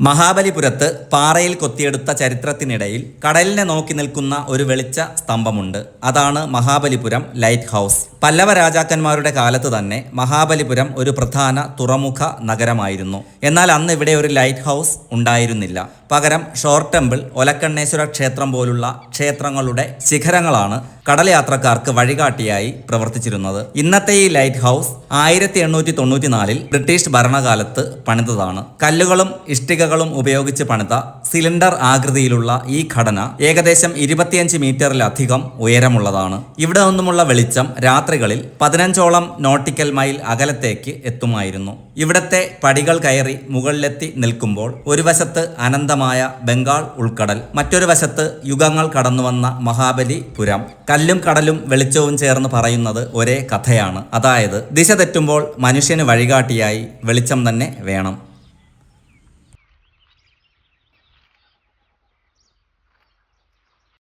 മഹാബലിപുരത്ത് പാറയിൽ കൊത്തിയെടുത്ത ചരിത്രത്തിനിടയിൽ കടലിനെ നോക്കി നിൽക്കുന്ന ഒരു വെളിച്ച സ്തംഭമുണ്ട് അതാണ് മഹാബലിപുരം ലൈറ്റ് ഹൗസ്. പല്ലവ രാജാക്കന്മാരുടെ കാലത്ത് തന്നെ മഹാബലിപുരം ഒരു പ്രധാന തുറമുഖ നഗരമായിരുന്നു. എന്നാൽ അന്ന് ഇവിടെ ഒരു ലൈറ്റ് ഹൗസ് ഉണ്ടായിരുന്നില്ല. പകരം ഷോർ ടെമ്പിൾ ഒലക്കണ്ണേശ്വര ക്ഷേത്രം പോലുള്ള ക്ഷേത്രങ്ങളുടെ ശിഖരങ്ങളാണ് കടൽ യാത്രക്കാർക്ക് വഴികാട്ടിയായി പ്രവർത്തിച്ചിരുന്നത്. ഇന്നത്തെ ഈ ലൈറ്റ് ഹൗസ് ആയിരത്തി എണ്ണൂറ്റി തൊണ്ണൂറ്റിനാലിൽ ബ്രിട്ടീഷ് ഭരണകാലത്ത് പണിതതാണ്. കല്ലുകളും ഇഷ്ടികകളും ഉപയോഗിച്ച് പണിത സിലിണ്ടർ ആകൃതിയിലുള്ള ഈ ഘടന ഏകദേശം ഇരുപത്തിയഞ്ച് മീറ്ററിലധികം ഉയരമുള്ളതാണ്. ഇവിടെ നിന്നുമുള്ള വെളിച്ചം രാത്രികളിൽ പതിനഞ്ചോളം നോട്ടിക്കൽ മൈൽ അകലത്തേക്ക് എത്തുമായിരുന്നു. ഇവിടത്തെ പടികൾ കയറി മുകളിലെത്തി നിൽക്കുമ്പോൾ ഒരു വശത്ത് അനന്തമായ ബംഗാൾ ഉൾക്കടൽ മറ്റൊരു വശത്ത് യുഗങ്ങൾ കടന്നുവന്ന മഹാബലിപുരം കല്ലും കടലും വെളിച്ചവും ചേർന്ന് പറയുന്നത് ഒരേ കഥയാണ്. അതായത് ദിശ തെറ്റുമ്പോൾ മനുഷ്യന് വഴികാട്ടിയായി വെളിച്ചം തന്നെ വേണം.